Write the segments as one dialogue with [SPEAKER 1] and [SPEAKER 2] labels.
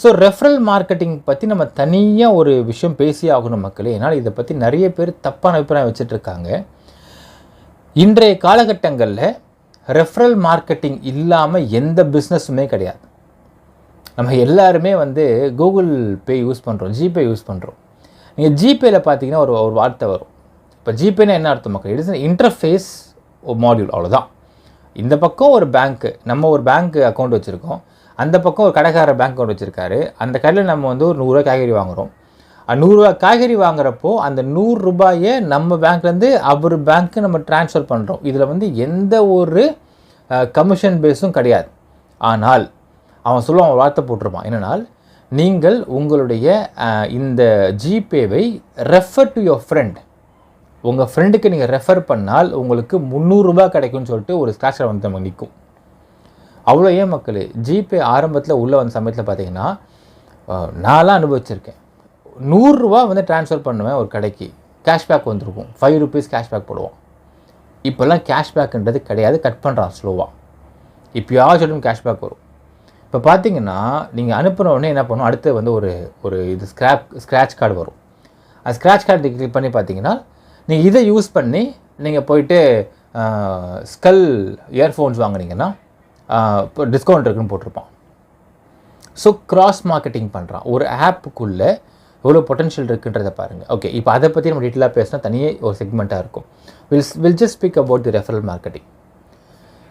[SPEAKER 1] So referral marketing பற்றி நம்ம தனியாக ஒரு விஷயம் பேசி ஆகணும் மக்களே. ஏன்னால் இதை பற்றி நிறைய பேர் தப்பான அபிப்பிராயம் வச்சுட்ருக்காங்க. இன்றைய காலகட்டங்களில் ரெஃபரல் மார்க்கெட்டிங் இல்லாமல் எந்த பிஸ்னஸுமே கிடையாது. நம்ம எல்லாருமே வந்து கூகுள் பே யூஸ் பண்ணுறோம் ஜிபே யூஸ் பண்ணுறோம் நீங்கள் ஜிபேயில் பார்த்தீங்கன்னா ஒரு ஒரு வார்த்தை வரும். இப்போ ஜிபேனா என்ன அர்த்தம் மக்கள்? இட்ஸ் இன்டர்ஃபேஸ் மாடியூல் அவ்வளோதான் இந்த பக்கம் ஒரு பேங்க்கு நம்ம ஒரு பேங்க் அக்கௌண்ட் வச்சுருக்கோம். அந்த பக்கம் ஒரு கடைக்கார பேங்க் அக்கௌண்ட் வச்சுருக்காரு. அந்த கடையில் நம்ம வந்து ஒரு நூறுரூவா காய்கறி வாங்குகிறோம் நூறுரூவா காய்கறி வாங்குறப்போ அந்த நூறு ரூபாயை நம்ம பேங்க்லேருந்து அவர் பேங்க்கு நம்ம ட்ரான்ஸ்ஃபர் பண்ணுறோம் இதில் வந்து எந்த ஒரு கமிஷன் பேஸும் கிடையாது. ஆனால் அவன் சொல்லுவான் அவன் வார்த்தை போட்டிருப்பான். என்னென்னால் நீங்கள் உங்களுடைய இந்த ஜிபேவை ரெஃபர் டு யோர் ஃப்ரெண்ட் உங்கள் ஃப்ரெண்டுக்கு நீங்கள் ரெஃபர் பண்ணால் உங்களுக்கு முந்நூறுரூபா கிடைக்கும்னு சொல்லிட்டு ஒரு ஸ்க்ராட்சர் வந்து நம்ம நிற்கும் அவ்வளோ ஏன் மக்கள்? ஜிபே ஆரம்பத்தில் உள்ளே வந்த சமயத்தில் பார்த்தீங்கன்னா நான்லாம் அனுபவிச்சிருக்கேன். நூறுரூவா வந்து ட்ரான்ஸ்ஃபர் பண்ணுவேன் ஒரு கடைக்கு. கேஷ்பேக் வந்திருக்கும். ஃபைவ் ருபீஸ் கேஷ்பேக் போடுவோம். இப்போல்லாம் கேஷ்பேக்குன்றது கிடையாது. கட் பண்ணுறான் ஸ்லோவாக இப்போயாச்சும் கேஷ்பேக் வரும். இப்போ பார்த்தீங்கன்னா நீங்கள் அனுப்புன உடனே என்ன பண்ணும்? அடுத்து வந்து ஒரு ஒரு இது ஸ்க்ராப் ஸ்க்ராட்ச் கார்டு வரும். அந்த ஸ்க்ராட்ச் கார்டு கிளிக் பண்ணி பார்த்தீங்கன்னா நீங்கள் இதை யூஸ் பண்ணி நீங்கள் போயிட்டு ஸ்கல் இயர்ஃபோன்ஸ் வாங்குனீங்கன்னா இப்போ டிஸ்கவுண்ட் இருக்குன்னு போட்டிருப்பான். ஸோ க்ராஸ் மார்க்கெட்டிங் பண்ணுறான் ஒரு ஆப்புக்குள்ளே எவ்வளோ பொட்டன்ஷியல் இருக்குன்றதை பாருங்கள் ஓகே இப்போ அதை பற்றி நம்ம டீட்டெயிலாக பேசினா தனியே ஒரு செக்மெண்ட்டாக இருக்கும். Will will just speak about the referral marketing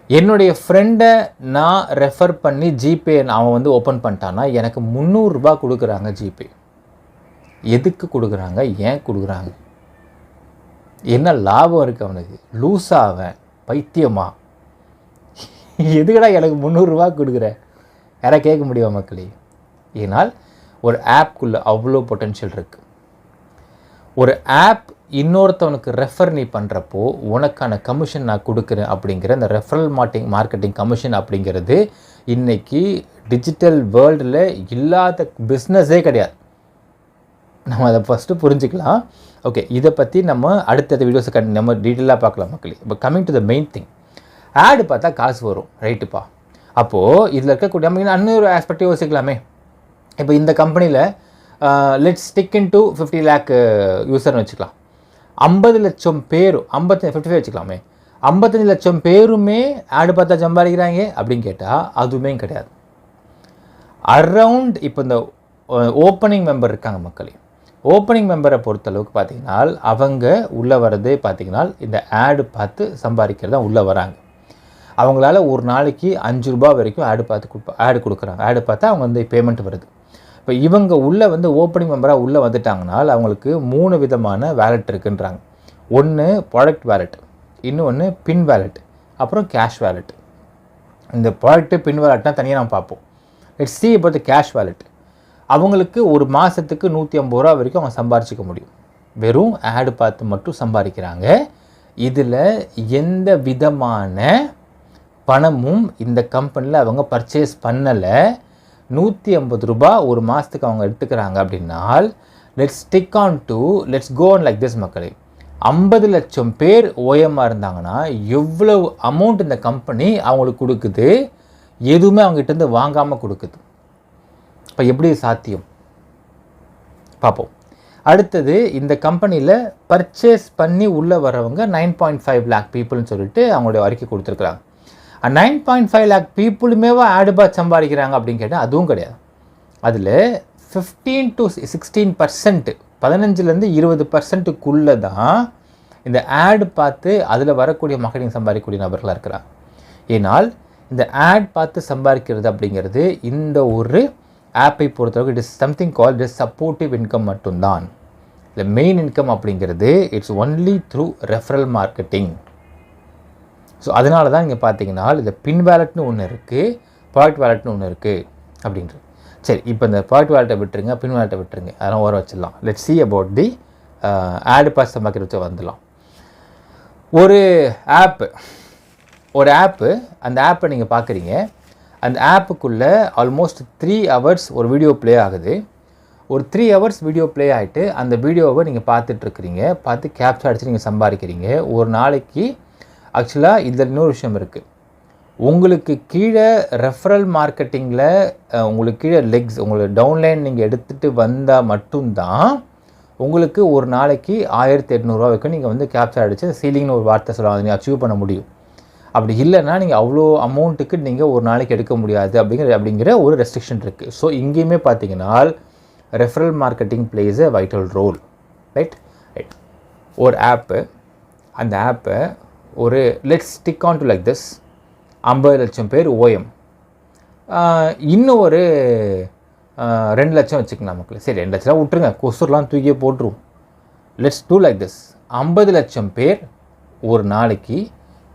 [SPEAKER 1] என்னுடைய ஃப்ரெண்டை நான் ரெஃபர் பண்ணி ஜிபே அவன் வந்து ஓப்பன் பண்ணிட்டான்னா எனக்கு முந்நூறுரூபா கொடுக்குறாங்க ஜிபே எதுக்கு கொடுக்குறாங்க? ஏன் கொடுக்குறாங்க? என்ன லாபம் இருக்குது அவனுக்கு? லூஸா அவன் பைத்தியமாக எதுக்கடா எனக்கு முந்நூறுரூவா கொடுக்குற? யாராவது கேட்க முடியுமா மக்களே? ஏனால் ஒரு ஆப்குள்ளே அவ்வளோ பொட்டென்ஷியல் இருக்குது ஒரு ஆப் இன்னொருத்தவனுக்கு ரெஃபர் நீ பண்ணுறப்போ உனக்கான கமிஷன் நான் கொடுக்குறேன் அப்படிங்கிற அந்த ரெஃபரல் மார்ட்டிங் மார்க்கெட்டிங் கமிஷன் அப்படிங்கிறது இன்னைக்கு டிஜிட்டல் வேர்ல்டில் இல்லாத பிஸ்னஸே கிடையாது. நம்ம அதை ஃபஸ்ட்டு புரிஞ்சுக்கலாம். ஓகே இதை பற்றி நம்ம அடுத்தடுத்த வீடியோஸை கண் நம்ம டீட்டெயிலாக பார்க்கலாம் மக்களே. இப்போ coming to the main thing ஆடு பார்த்தா காசு வரும் ரைட்டுப்பா அப்போது இதில் இருக்கக்கூடிய நம்ம இன்னொரு ஆஸ்பெக்ட் யோசிக்கலாமே. இப்போ இந்த கம்பெனியில் let's stick in to fifty lakh யூசர்னு வச்சுக்கலாம். ஐம்பது லட்சம் பேரும் ஐம்பத்தி ஃபிஃப்டி ஃபைவ் வச்சுக்கலாமே. ஐம்பத்தஞ்சு லட்சம் பேருமே ஆடு பார்த்தா சம்பாதிக்கிறாங்க அப்படின்னு கேட்டால் அதுவுமே கிடையாது. அரவுண்ட் இப்போ இந்த ஓப்பனிங் மெம்பர் இருக்காங்க மக்களே. ஓப்பனிங் மெம்பரை பொறுத்தளவுக்கு பார்த்தீங்கன்னா அவங்க உள்ளே வர்றதே பார்த்தீங்கன்னா இந்த ஆடு பார்த்து சம்பாதிக்கிறது தான் உள்ளே வராங்க. அவங்களால ஒரு நாளைக்கு அஞ்சு ரூபாய் வரைக்கும் ஆடு பார்த்து கொடுப்பா ஆடு கொடுக்குறாங்க. ஆடு பார்த்தா அவங்க வந்து பேமெண்ட் வருது. இப்போ இவங்க உள்ளே வந்து ஓப்பனிங் மெம்பராக உள்ளே வந்துட்டாங்கனால் அவங்களுக்கு மூணு விதமான வேலெட் இருக்குன்றாங்க. ஒன்று ப்ராடக்ட் வேலெட் இன்னொன்று பின் வேலெட் அப்புறம் கேஷ் வேலெட் இந்த ப்ராடக்ட்டு பின் வேலெட்னா தனியாக நம்ம பார்ப்போம். இட்ஸ் சி இப்போ கேஷ் வேலெட் அவங்களுக்கு ஒரு மாதத்துக்கு நூற்றி ஐம்பது ரூபா வரைக்கும் அவங்க சம்பாரிச்சிக்க முடியும். வெறும் ஆடு பார்த்து மட்டும் சம்பாதிக்கிறாங்க. இதில் எந்த விதமான பணமும் இந்த கம்பெனியில் அவங்க பர்ச்சேஸ் பண்ணலை. நூற்றி ஐம்பது ரூபா ஒரு மாதத்துக்கு அவங்க எடுத்துக்கிறாங்க அப்படின்னால் let's stick on to let's go on like this மக்களே. ஐம்பது லட்சம் பேர் ஓயமாக இருந்தாங்கன்னா எவ்வளவு அமௌண்ட் இந்த கம்பெனி அவங்களுக்கு கொடுக்குது? எதுவுமே அவங்ககிட்ட இருந்து வாங்காமல் கொடுக்குது. இப்போ எப்படி சாத்தியம்? பார்ப்போம். அடுத்தது இந்த கம்பெனியில் பர்ச்சேஸ் பண்ணி உள்ளே வரவங்க நைன் பாயிண்ட் ஃபைவ் லேக் பீப்புள்னு சொல்லிட்டு அவங்களுடைய அறிக்கை கொடுத்துருக்குறாங்க. நைன் பாயிண்ட் ஃபைவ் லேக் பீப்புளுமேவா ஆடு பாத் சம்பாதிக்கிறாங்க அப்படின்னு கேட்டால் அதுவும் கிடையாது. அதில் ஃபிஃப்டீன் டு சிக்ஸ்டீன் பர்சன்ட் பதினஞ்சுலேருந்து இருபது பர்சன்ட்டுக்குள்ளே தான் இந்த ஆடு பார்த்து அதில் வரக்கூடிய மார்க்கெட்டிங் சம்பாதிக்கக்கூடிய நபர்களாக இருக்கிறாங்க. ஏனால் இந்த ஆட் பார்த்து சம்பாதிக்கிறது அப்படிங்கிறது இந்த ஒரு ஆப்பை பொறுத்தவரைக்கும் it is something call it is supportive income மட்டும்தான். இல்லை மெயின் இன்கம் அப்படிங்கிறது it's only through referral marketing so அதனால தான் இங்கே பார்த்தீங்கன்னா இந்த பின் வேலட்னு ஒன்று இருக்குது ப்ராடக்ட் வேலட்னு ஒன்று இருக்குது அப்படின்றது. சரி இப்போ இந்த ப்ராடக்ட் வேலட்டை விட்டுருங்க பின் வேலட்டை விட்டுருங்க அதெல்லாம் ஓர வச்சிடலாம். லெட் சி அபவுட் தி ஆடு பாஸ் சம்பாதிக்கிறது வந்துடலாம். ஒரு ஆப்பு ஒரு ஆப்பு அந்த ஆப்பை நீங்கள் பார்க்குறீங்க அந்த ஆப்புக்குள்ளே ஆல்மோஸ்ட் த்ரீ ஹவர்ஸ் ஒரு வீடியோ ப்ளே ஆகுது. ஒரு த்ரீ ஹவர்ஸ் வீடியோ ப்ளே ஆகிட்டு அந்த வீடியோவை நீங்கள் பார்த்துட்ருக்குறீங்க பார்த்து கேப்சர் அடித்து நீங்கள் சம்பாதிக்கிறீங்க. ஒரு நாளைக்கு ஆக்சுவலாக இதில் இன்னொரு விஷயம் இருக்குது உங்களுக்கு கீழே ரெஃபரல் மார்க்கெட்டிங்கில் உங்களுக்கு கீழே லெக்ஸ் உங்களுக்கு டவுன்லைன் நீங்கள் எடுத்துகிட்டு வந்தால் மட்டும்தான் உங்களுக்கு ஒரு நாளைக்கு ஆயிரத்தி எட்நூறுரூவா வரைக்கும் நீங்கள் வந்து கேப்சர் அடித்து சீலிங்னு ஒரு வார்த்தை சொல்லுவாங்க. நீங்கள் அச்சீவ் பண்ண முடியும். அப்படி இல்லைன்னா நீங்கள் அவ்வளோ அமௌண்ட்டுக்கு நீங்கள் ஒரு நாளைக்கு எடுக்க முடியாது அப்படிங்கிற அப்படிங்கிற ஒரு ரெஸ்ட்ரிக்ஷன் இருக்குது ஸோ இங்கேயுமே பார்த்தீங்கன்னா referral marketing plays a vital role right right ஒரு ஆப்பு அந்த ஆப்பை ஒரு let's stick on to like this ஐம்பது லட்சம் பேர் ஓஎம். இன்னும் ஒரு ரெண்டு லட்சம் வச்சுக்கலாம் மக்கள். சரி ரெண்டு லட்சம் விட்டுருங்க. கொசுர்லாம் தூக்கியே போட்டுருவோம் லெட்ஸ் டூ லைக் திஸ் ஐம்பது லட்சம் பேர் ஒரு நாளைக்கு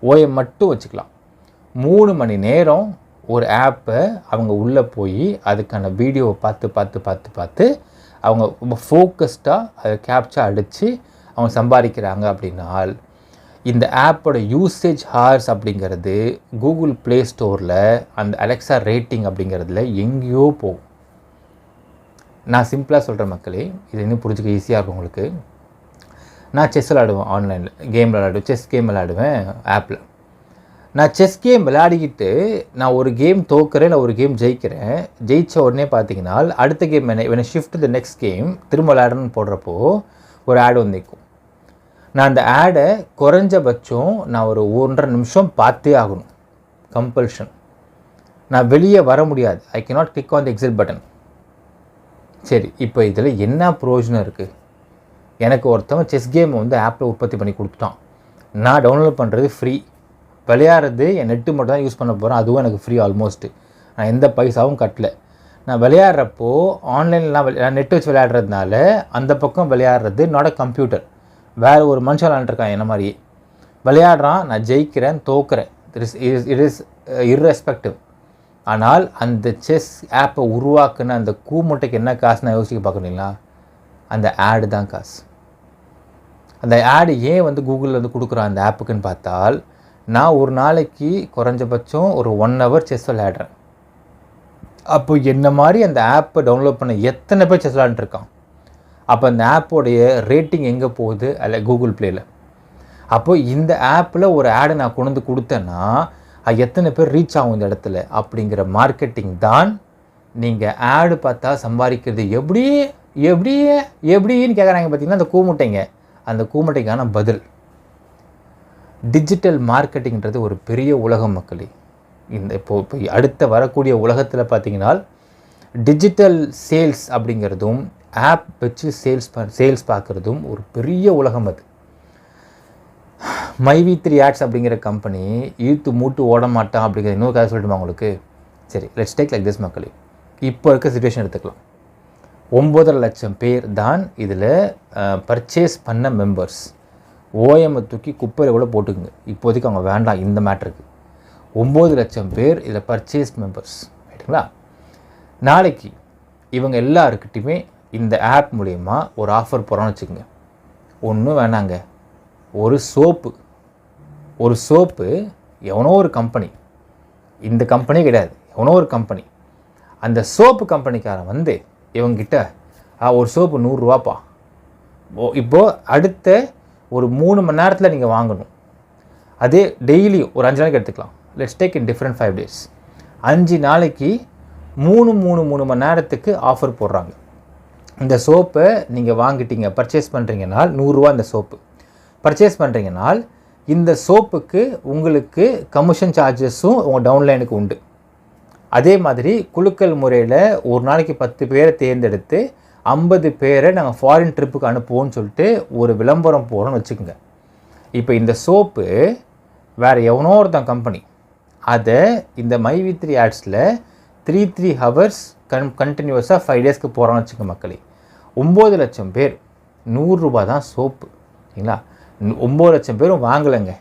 [SPEAKER 1] ஓஎம் மட்டும் வச்சுக்கலாம். மூணு மணி நேரம் ஒரு ஆப்பை அவங்க உள்ளே போய் அதுக்கான வீடியோவை பார்த்து பார்த்து பார்த்து பார்த்து அவங்க ரொம்ப ஃபோக்கஸ்டாக அதை கேப்சா அடித்து அவங்க சம்பாதிக்கிறாங்க அப்படின்னால் இந்த ஆப்போட யூசேஜ் ஹார்ஸ் அப்படிங்கிறது கூகுள் ப்ளே ஸ்டோரில் அந்த அலெக்ஸா ரேட்டிங் அப்படிங்கிறதுல எங்கேயோ போகும். நான் சிம்பிளாக சொல்கிற மக்களே இது இன்னும் புரிஞ்சுக்க ஈஸியாக இருக்கும் உங்களுக்கு. நான் செஸ் விளாடுவேன் ஆன்லைனில் கேம் விளாடுவேன் செஸ் கேம் விளாடுவேன் ஆப்பில் நான் செஸ் கேம் விளையாடிக்கிட்டு நான் ஒரு கேம் தோக்குறேன் இல்லை ஒரு கேம் ஜெயிக்கிறேன் ஜெயித்த உடனே பார்த்தீங்கன்னா அடுத்த கேம் என்ன இவனை ஷிஃப்ட் த நெக்ஸ்ட் கேம் திரும்ப விளையாடணும்னு போடுறப்போ ஒரு ஆடு வந்து நிற்கும் நான் அந்த ஆடை குறைஞ்சபட்சம் நான் ஒரு ஒன்றரை நிமிஷம் பார்த்தே ஆகணும். கம்பல்ஷன் நான் வெளியே வர முடியாது. I can not click on the exit button சரி இப்போ இதில் என்ன ப்ரோஜனம் இருக்குது எனக்கு ஒருத்தவன் செஸ் கேம் வந்து ஆப்பில் உற்பத்தி பண்ணி கொடுத்துட்டான். நான் டவுன்லோட் பண்ணுறது ஃப்ரீ விளையாடுறது என் நெட்டு மட்டும் தான் யூஸ் பண்ண போகிறேன் அதுவும் எனக்கு ஃப்ரீ ஆல்மோஸ்ட்டு நான் எந்த பைசாவும் கட்டல. நான் விளையாடுறப்போ ஆன்லைன்லாம் நெட் வச்சு விளையாடுறதுனால அந்த பக்கம் விளையாடுறது நாட் அ கம்ப்யூட்டர் வேறு ஒரு மனுஷன் விளையாண்டுருக்கான் என்ன மாதிரியே விளையாடுறான் நான் ஜெயிக்கிறேன் தோக்குறேன். It is it is irrespective ஆனால் அந்த செஸ் ஆப்பை உருவாக்குன அந்த கூமுட்டைக்கு என்ன காசு நான் யோசிக்க பார்க்குறீங்களா அந்த ஆடு தான் காசு. அந்த ஆடு ஏன் வந்து கூகுளில் வந்து கொடுக்குறான் அந்த ஆப்புக்குன்னு பார்த்தால் நான் ஒரு நாளைக்கு குறைஞ்சபட்சம் ஒரு ஒன் ஹவர் செஸ் விளையாடுறேன். அப்போ என்ன மாதிரி அந்த ஆப்பை டவுன்லோட் பண்ண எத்தனை பேர் செஸ் விளையாண்டுருக்கான்? அப்போ அந்த ஆப்போடைய ரேட்டிங் எங்கே போகுது? அல்ல கூகுள் ப்ளேயில் அப்போது இந்த ஆப்பில் ஒரு ஆடை நான் கொண்டு வந்து கொடுத்தேன்னா அது எத்தனை பேர் ரீச் ஆகும் இந்த இடத்துல? அப்படிங்கிற மார்க்கெட்டிங் தான் நீங்கள் ஆடு பார்த்தா சம்பாதிக்கிறது. எப்படி எப்படி எப்படின்னு கேட்குறாங்க பார்த்தீங்கன்னா அந்த கூமுட்டைங்க. அந்த கூமுட்டைக்கான பதில். டிஜிட்டல் மார்க்கெட்டிங்கிறது ஒரு பெரிய உலகம் மக்களே. இந்த இப்போ இப்போ அடுத்த வரக்கூடிய உலகத்தில் பார்த்தீங்கன்னா டிஜிட்டல் சேல்ஸ் அப்படிங்கிறதும் ஆப் வச்சு சேல்ஸ் சேல்ஸ் பார்க்குறதும் ஒரு பெரிய உலகம் அது. மைவி த்ரீ ஆட்ஸ் அப்படிங்கிற கம்பெனி இழுத்து மூட்டு ஓட மாட்டான் அப்படிங்கிற இன்னொரு கதை சொல்லட்டுமா உங்களுக்கு? சரி லெட்ஸ் டேக் லைக் திஸ் மக்களே. இப்போ இருக்க சுச்சுவேஷன் எடுத்துக்கலாம். ஒம்பதரை லட்சம் பேர் தான் இதில் பர்ச்சேஸ் பண்ண மெம்பர்ஸ் ஓஎம்ஐ தூக்கி குப்பையில் கூட போட்டுக்குங்க. இப்போதைக்கு அவங்க வேண்டாம் இந்த மேட்ருக்கு ஒம்பது லட்சம் பேர் இதில் பர்ச்சேஸ் மெம்பர்ஸ் ரைட்டுங்களா நாளைக்கு இவங்க எல்லாருக்கிட்டையுமே இந்த ஆப் மூலயமா ஒரு ஆஃபர் போகிறோன்னு வச்சுக்கோங்க. ஒன்றும் வேணாங்க. ஒரு சோப்பு ஒரு சோப்பு எவனோ ஒரு கம்பெனி இந்த கம்பெனி கிடையாது. எவனோ ஒரு கம்பெனி அந்த சோப்பு கம்பெனிக்காரன் வந்து இவங்கிட்ட ஒரு சோப்பு நூறுரூவாப்பா. ஓ இப்போது அடுத்த ஒரு மூணு மணி நேரத்தில் நீங்கள் வாங்கணும். அதே டெய்லி ஒரு அஞ்சு நாளைக்கு எடுத்துக்கலாம். Let's take in different five days அஞ்சு நாளைக்கு மூணு மூணு மூணு மணி நேரத்துக்கு ஆஃபர் போடுறாங்க. இந்த சோப்பை நீங்கள் வாங்கிட்டீங்க பர்ச்சேஸ் பண்ணுறீங்கனால் நூறுரூவா இந்த சோப்பு. பர்ச்சேஸ் பண்ணுறீங்கனால் இந்த சோப்புக்கு உங்களுக்கு கமிஷன் சார்ஜஸும் உங்கள் டவுன்லைனுக்கு உண்டு. அதே மாதிரி குலுக்கல் முறையில் ஒரு நாளைக்கு பத்து பேரை தேர்ந்தெடுத்து ஐம்பது பேரை நாங்கள் ஃபாரின் ட்ரிப்புக்கு அனுப்புவோம்னு சொல்லிட்டு ஒரு விளம்பரம் போகிறோன்னு வச்சுக்கோங்க. இப்போ இந்த சோப்பு வேறு எவனோ ஒருத்தன் கம்பெனி அதை இந்த மைவி த்ரீ ஆட்ஸில் த்ரீ த்ரீ ஹவர்ஸ் கன் கண்டினியூஸாக ஃபைவ் டேஸ்க்கு போகிறோன்னு வச்சுக்க மக்களே. ஒம்பது லட்சம் பேர் நூறுரூபா தான் சோப்பு சரிங்களா ஒம்பது லட்சம் பேரும் வாங்கலைங்க.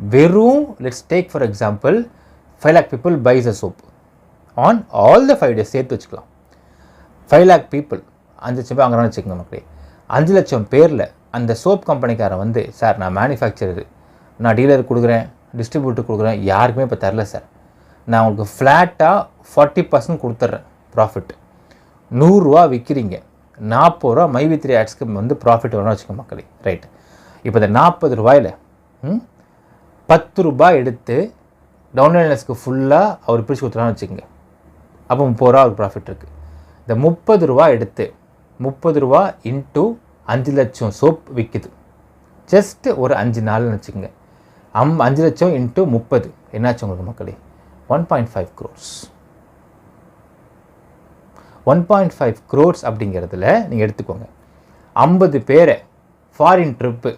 [SPEAKER 1] வெறும் let's take for example five lakh people buys a soap on all the five days சேர்த்து வச்சுக்கலாம். ஃபைவ் லேக் பீப்புள் அஞ்சு லட்சம் பேர் வாங்குறான்னு வச்சுக்கோங்க மக்களே. அஞ்சு லட்சம் பேரில் அந்த சோப் கம்பெனிக்காரன் வந்து சார் நான் மேனுஃபேக்சரரு நான் டீலருக்கு கொடுக்குறேன் டிஸ்ட்ரிபியூட்டர் கொடுக்குறேன் யாருக்குமே இப்போ தரல சார் நான் உங்களுக்கு ஃப்ளாட்டாக ஃபார்ட்டி பர்சன்ட் கொடுத்துட்றேன். ப்ராஃபிட் நூறுரூவா விற்கிறீங்க நாற்பது ரூபா மைவி த்ரீ ஆட்ஸ்க்கு வந்து ப்ராஃபிட் வேணும்னு வச்சுக்கோங்க மக்களே. ரைட் இப்போ இந்த நாற்பது ரூபாயில் ம், பத்து ரூபாய் எடுத்து டவுன்லைனர்ஸ்க்கு ஃபுல்லாக அவர் பிரித்து கொடுத்துறான்னு வச்சுக்கோங்க. அப்போ முப்பது ரூபா அவருக்கு ப்ராஃபிட் இருக்குது இந்த முப்பது ரூபா எடுத்து முப்பது ரூபா இன்ட்டு அஞ்சு லட்சம் சோப் விற்கிது ஜஸ்ட்டு ஒரு அஞ்சு நாள்னு வச்சுக்கோங்க. அம் அஞ்சு லட்சம் இன்ட்டு முப்பது. என்னாச்சு உங்களுக்கு மக்களே? One point five crores one point five crores அப்படிங்கிறதுல நீங்கள் எடுத்துக்கோங்க. ஐம்பது பேரை ஃபாரின் ட்ரிப்பு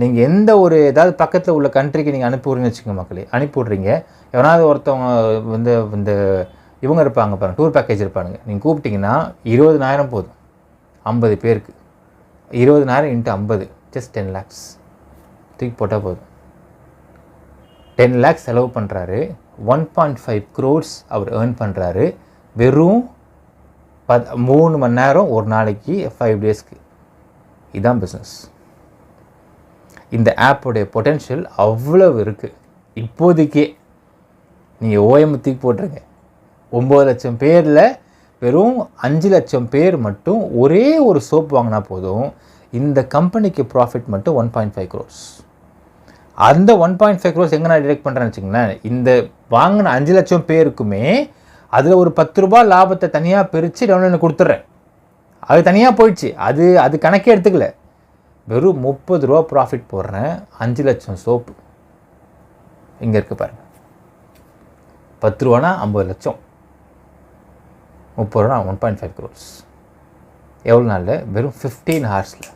[SPEAKER 1] நீங்கள் எந்த ஒரு ஏதாவது பக்கத்தில் உள்ள கண்ட்ரிக்கு நீங்கள் அனுப்பிவிடுங்கன்னு வச்சுக்கோங்க மக்களே அனுப்பிவிட்றீங்க. எவனாவது ஒருத்தவங்க வந்து இந்த இவங்க இருப்பாங்க பாருங்கள் டூர் பேக்கேஜ் இருப்பானுங்க. நீங்கள் கூப்பிட்டிங்கன்னா இருபதுனாயிரம் போதும். ஐம்பது பேருக்கு. இருபதுனாயிரம் இன்ட்டு ஐம்பது ஜஸ்ட் டென் லேக்ஸ் தூக்கி போட்டால் போதும். டென் லேக்ஸ் செலவு பண்ணுறாரு ஒன் பாயிண்ட் ஃபைவ் க்ரோர்ஸ் அவர் ஏர்ன் பண்ணுறாரு வெறும் பத் மூணு மணி நேரம் ஒரு நாளைக்கு ஃபைவ் டேஸ்க்கு இதுதான் பிஸ்னஸ் இந்த ஆப்போடைய பொட்டென்ஷியல் அவ்வளவு இருக்குது இப்போதைக்கே நீங்கள் ஓஎம் தூக்கி போட்டுருங்க. ஒம்பது லட்சம் பேரில் வெறும் அஞ்சு லட்சம் பேர் மட்டும் ஒரே ஒரு சோப் வாங்கினா போதும். இந்த கம்பெனிக்கு ப்ராஃபிட் மட்டும் ஒன் பாயிண்ட் ஃபைவ் க்ரோஸ் அந்த ஒன் பாயிண்ட் ஃபைவ் க்ரோஸ் எங்கே நான் டிடெக்ட் பண்ணுறேன்னு வச்சுங்களேன் இந்த வாங்கின அஞ்சு லட்சம் பேருக்குமே அதில் ஒரு பத்து ரூபா லாபத்தை தனியாக பிரித்து டவுன்லைனில் கொடுத்துட்றேன். அது தனியாக போயிடுச்சு. அது அது கணக்கே எடுத்துக்கல. வெறும் முப்பது ரூபா ப்ராஃபிட் போடுறேன். அஞ்சு லட்சம் சோப்பு. இங்கே இருக்கு பாருங்கள் பத்து ரூபானா ஐம்பது லட்சம். முப்பது ரூபா ஒன் பாயிண்ட் ஃபைவ் க்ரோர்ஸ் எவ்வளோ நாளில்? வெறும் ஃபிஃப்டீன் ஹார்ஸில்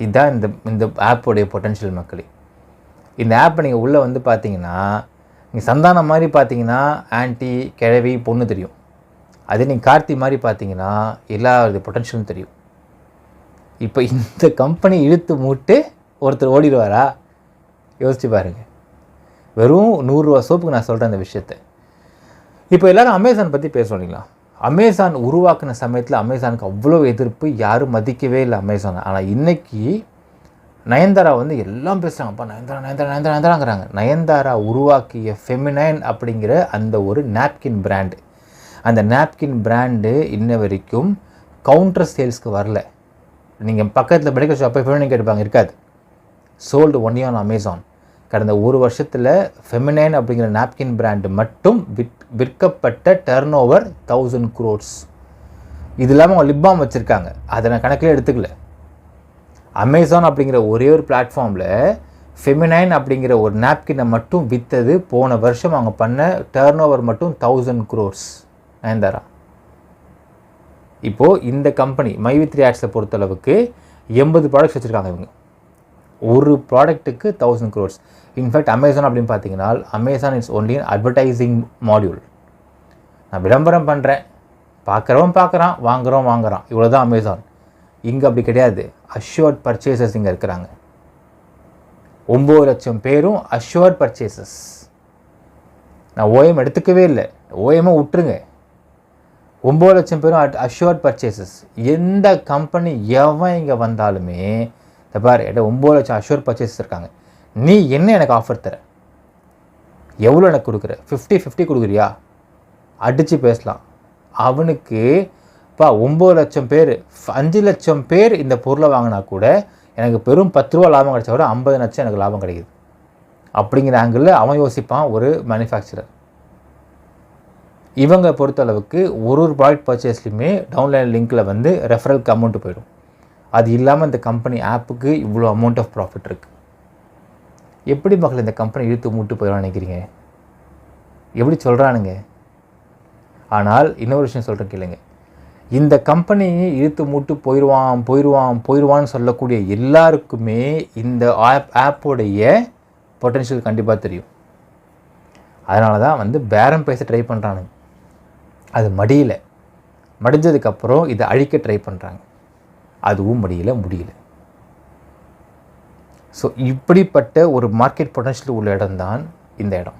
[SPEAKER 1] இதுதான் இந்த இந்த ஆப்போடைய பொட்டன்ஷியல் மக்களே. இந்த ஆப்பை நீங்கள் உள்ளே வந்து பார்த்தீங்கன்னா நீங்கள் சந்தானம் மாதிரி பார்த்தீங்கன்னா ஆன்டி கிழவி பொண்ணு தெரியும். அதே நீங்கள் கார்த்தி மாதிரி பார்த்தீங்கன்னா எல்லா பொட்டன்ஷியலும் தெரியும். இப்போ இந்த கம்பெனி இழுத்து மூட்டு ஒருத்தர் ஓடிடுவாரா? யோசிச்சு பாருங்கள் வெறும் நூறுரூவா சோப்புக்கு நான் சொல்கிறேன் இந்த விஷயத்தை. இப்போ எல்லோரும் அமேசான் பற்றி பேசணும் இல்லைங்களா? அமேசான் உருவாக்கின சமயத்தில் அமேசானுக்கு அவ்வளோ எதிர்ப்பு யாரும் மதிக்கவே இல்லை அமேசான் ஆனால் இன்றைக்கி நயன்தாரா வந்து எல்லாம் பேசுகிறாங்கப்பா நயன்தாரா நயன்தாரா நயன்தாரா நயன்தாராங்கிறாங்க. நயன்தாரா உருவாக்கிய ஃபெமினைன் அப்படிங்கிற அந்த ஒரு நாப்கின் பிராண்டு அந்த நாப்கின் பிராண்டு இன்ன வரைக்கும் கவுண்டர் சேல்ஸ்க்கு வரல. நீங்கள் பக்கத்தில் மெடிக்கல் ஷாப்பை ஃபெமினைன் கேட்டுப்பாங்க இருக்காது. சோல்டு ஒன்லி ஆன் அமேசான் கடந்த ஒரு வருஷத்தில் ஃபெமினைன் அப்படிங்கிற நாப்கின் பிராண்டு மட்டும் விற் விற்கப்பட்ட டர்ன் ஓவர் தௌசண்ட் குரோட்ஸ் இது இல்லாமல் அவங்க லிப்பாம் வச்சுருக்காங்க. அதை நான் கணக்கில் எடுத்துக்கல. அமேசான் அப்படிங்கிற ஒரே ஒரு பிளாட்ஃபார்மில் ஃபெமினைன் அப்படிங்கிற ஒரு நாப்கினை மட்டும் விற்றது போன வருஷம் அவங்க பண்ண டர்ன் ஓவர் மட்டும் தௌசண்ட் க்ரோர்ஸ் நயன்தாரா? இப்போது இந்த கம்பெனி மைவித்ரி ஆட்ஸை பொறுத்தளவுக்கு எண்பது ப்ராடக்ட்ஸ் வச்சுருக்காங்க இவங்க. ஒரு ப்ராடக்ட்டுக்கு thousand crores in fact Amazon அப்படின்னு பார்த்தீங்கன்னா Amazon it's only advertising module நான் விளம்பரம் பண்ணுறேன் பார்க்குறவன் பார்க்குறான் வாங்குகிறோம் வாங்குறான். இவ்வளோ தான் அமேசான் இங்கே அப்படி கிடையாது. அஷ்யூர்ட் பர்ச்சேசஸ் இங்கே இருக்கிறாங்க. ஒம்பது லட்சம் பேரும் அஷ்யூர்ட் பர்ச்சேசஸ் நான் ஓஎம் எடுத்துக்கவே இல்லை. ஓஎம்மை விட்டுருங்க. ஒம்பது லட்சம் பேரும் அட் அஷ்யூர்ட் பர்ச்சேசஸ் எந்த கம்பெனி எவன் இங்கே வந்தாலுமே இந்த பாரு எட ஒம்பது லட்சம் அஷ்யூர் பர்ச்சேசஸ் இருக்காங்க. நீ என்ன எனக்கு ஆஃபர் தர? எவ்வளோ எனக்கு கொடுக்குற? ஃபிஃப்டி ஃபிஃப்டி கொடுக்குறியா? அடித்து பேசலாம். அவனுக்கு இப்போ ஒம்பது லட்சம் பேர் அஞ்சு லட்சம் பேர் இந்த பொருளை வாங்கினா கூட எனக்கு பெரும் பத்து ரூபா லாபம் கிடைச்சா கூட ஐம்பது லட்சம் எனக்கு லாபம் கிடைக்குது. அப்படிங்கிற ஆங்கிளில் அவன் யோசிப்பான் ஒரு மேனுஃபேக்சரர் இவங்க பொறுத்தளவுக்கு ஒரு ஒரு ப்ராடக்ட் பர்ச்சேஸ்லையுமே டவுன்லைன் லிங்க்கில் வந்து ரெஃபரலுக்கு அமௌண்ட்டு போயிடும். அது இல்லாமல் இந்த கம்பெனி ஆப்புக்கு இவ்வளோ அமௌண்ட் ஆஃப் ப்ராஃபிட் இருக்குது எப்படி மக்கள் இந்த கம்பெனி இழுத்து மூட்டு போயிடும் நினைக்கிறீங்க? எப்படி சொல்கிறானுங்க ஆனால் இன்னொரு விஷயம் சொல்கிறேன் கேளுங்க. இந்த கம்பெனி இழுத்து மூட்டு போயிடுவான் போயிடுவான் போயிடுவான்னு சொல்லக்கூடிய எல்லாருக்குமே இந்த ஆப் ஆப்போடைய பொட்டென்ஷியல் கண்டிப்பாக தெரியும். அதனால தான் வந்து பேரம் பேச ட்ரை பண்ணுறானுங்க அது மடியல. மடிஞ்சதுக்கப்புறம் இதை அழிக்க ட்ரை பண்ணுறாங்க அதுவும் முடியல முடியல. ஸோ இப்படிப்பட்ட ஒரு மார்க்கெட் பொட்டன்ஷியல் உள்ள இடம்தான் இந்த இடம்.